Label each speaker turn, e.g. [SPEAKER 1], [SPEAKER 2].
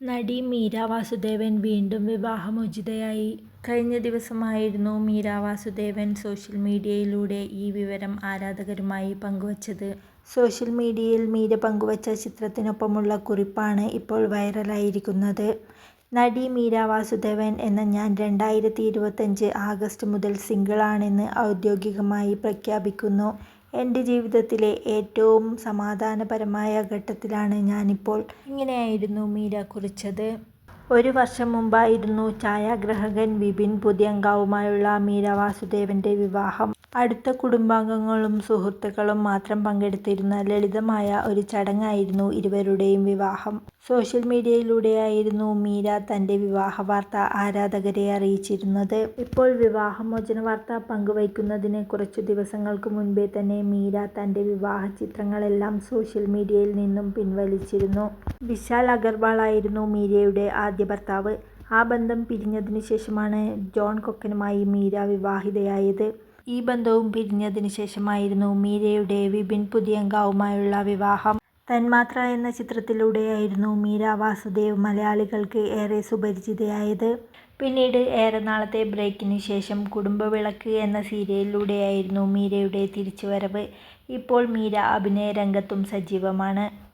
[SPEAKER 1] നടി മീര വാസുദേവൻ വീണ്ടും വിവാഹമോചിതയായി. കഴിഞ്ഞ ദിവസമായിരുന്നു മീര വാസുദേവൻ സോഷ്യൽ മീഡിയയിലൂടെ ഈ വിവരം ആരാധകരുമായി പങ്കുവച്ചത്. സോഷ്യൽ മീഡിയയിൽ മീര പങ്കുവച്ച ചിത്രത്തിനൊപ്പമുള്ള കുറിപ്പാണ് ഇപ്പോൾ വൈറലായിരിക്കുന്നത്. നടി മീര വാസുദേവൻ എന്ന ഞാൻ രണ്ടായിരത്തി ഇരുപത്തഞ്ച് ആഗസ്റ്റ് മുതൽ സിംഗിളാണെന്ന് ഔദ്യോഗികമായി പ്രഖ്യാപിക്കുന്നു. എന്റെ ജീവിതത്തിലെ ഏറ്റവും സമാധാനപരമായ ഘട്ടത്തിലാണ് ഞാനിപ്പോൾ. ഇങ്ങനെയായിരുന്നു മീര കുറിച്ചത്. ഒരു വർഷം മുമ്പായിരുന്നു ഛായാഗ്രാഹകൻ വിപിൻ പുതിയങ്കാവുമായുള്ള മീര വാസുദേവന്റെ വിവാഹം. അടുത്ത കുടുംബാംഗങ്ങളും സുഹൃത്തുക്കളും മാത്രം പങ്കെടുത്തിരുന്ന ലളിതമായ ഒരു ചടങ്ങായിരുന്നു ഇരുവരുടെയും വിവാഹം. സോഷ്യൽ മീഡിയയിലൂടെയായിരുന്നു മീര തന്റെ വിവാഹവാർത്ത ആരാധകരെ അറിയിച്ചിരുന്നത്. ഇപ്പോൾ വിവാഹമോചന വാർത്ത പങ്കുവയ്ക്കുന്നതിന് കുറച്ചു ദിവസങ്ങൾക്ക് മുൻപേ തന്നെ മീര തന്റെ വിവാഹചിത്രങ്ങളെല്ലാം സോഷ്യൽ മീഡിയയിൽ നിന്നും പിൻവലിച്ചിരുന്നു. വിശാൽ അഗർവാളായിരുന്നു മീരയുടെ ആദ്യ ഭർത്താവ്. ആ ബന്ധം പിരിഞ്ഞതിനു ശേഷമാണ് ജോൺ കൊക്കനുമായി മീര വിവാഹിതയായത്. ഈ ബന്ധവും പിരിഞ്ഞതിനു ശേഷമായിരുന്നു മീരയുടെ വിപിൻ പുതിയങ്കാവുമായുള്ള വിവാഹം. തന്മാത്ര എന്ന ചിത്രത്തിലൂടെയായിരുന്നു മീര വാസുദേവ് മലയാളികൾക്ക് ഏറെ സുപരിചിതയായത്. പിന്നീട് ഏറെ നാളത്തെ ബ്രേക്കിന് ശേഷം കുടുംബവിളക്ക് എന്ന സീരിയലിലൂടെയായിരുന്നു മീരയുടെ തിരിച്ചുവരവ്. ഇപ്പോൾ മീര അഭിനയ രംഗത്തും സജീവമാണ്.